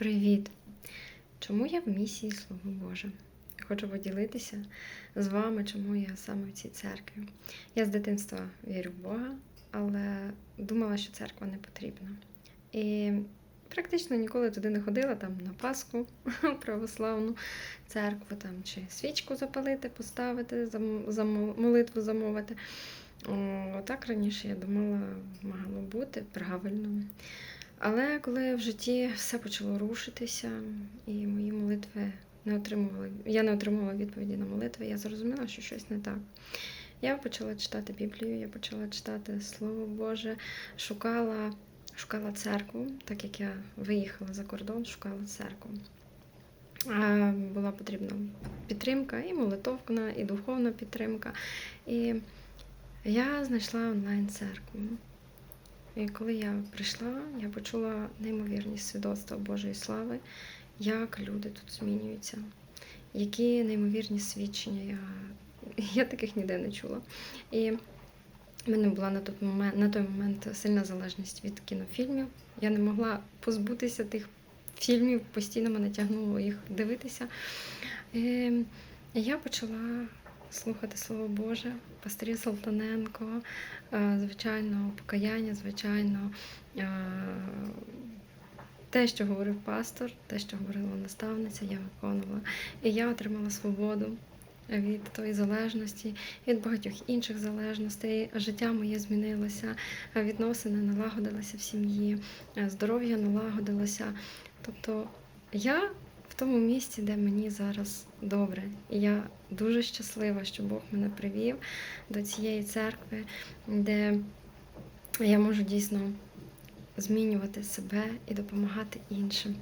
Привіт! Чому я в місії Слово Боже? Хочу поділитися з вами, чому я саме в цій церкві. Я з дитинства вірю в Бога, але думала, що церква не потрібна. І практично ніколи туди не ходила там на Пасху, православну церкву, там, чи свічку запалити, поставити, молитву замовити. О, так раніше я думала, мало бути правильно. Але коли в житті все почало рушитися, і мої молитви не отримували, я не отримувала відповіді на молитви, я зрозуміла, що щось не так. Я почала читати Біблію, я почала читати Слово Боже, шукала, шукала церкву, так як я виїхала за кордон, шукала церкву. Була потрібна підтримка, і молитовна, і духовна підтримка. І я знайшла онлайн-церкву. І коли я прийшла, я почула неймовірні свідоцтва Божої слави, як люди тут змінюються, які неймовірні свідчення. Я, я таких ніде не чула. І в мене була на той момент, на той момент сильна залежність від кінофільмів. Я не могла позбутися тих фільмів, постійно мене тягнуло їх дивитися. І я почала слухати Слово Боже, пастирів Салтаненко, е, звичайно, покаяння, звичайно, е, те, що говорив пастор, те, що говорила наставниця, я виконувала. І я отримала свободу від тої залежності, від багатьох інших залежностей. Життя моє змінилося, відносини налагодилися в сім'ї, здоров'я налагодилося. Тобто я в тому місці, де мені зараз добре. І я дуже щаслива, що Бог мене привів до цієї церкви, де я можу дійсно змінювати себе і допомагати іншим.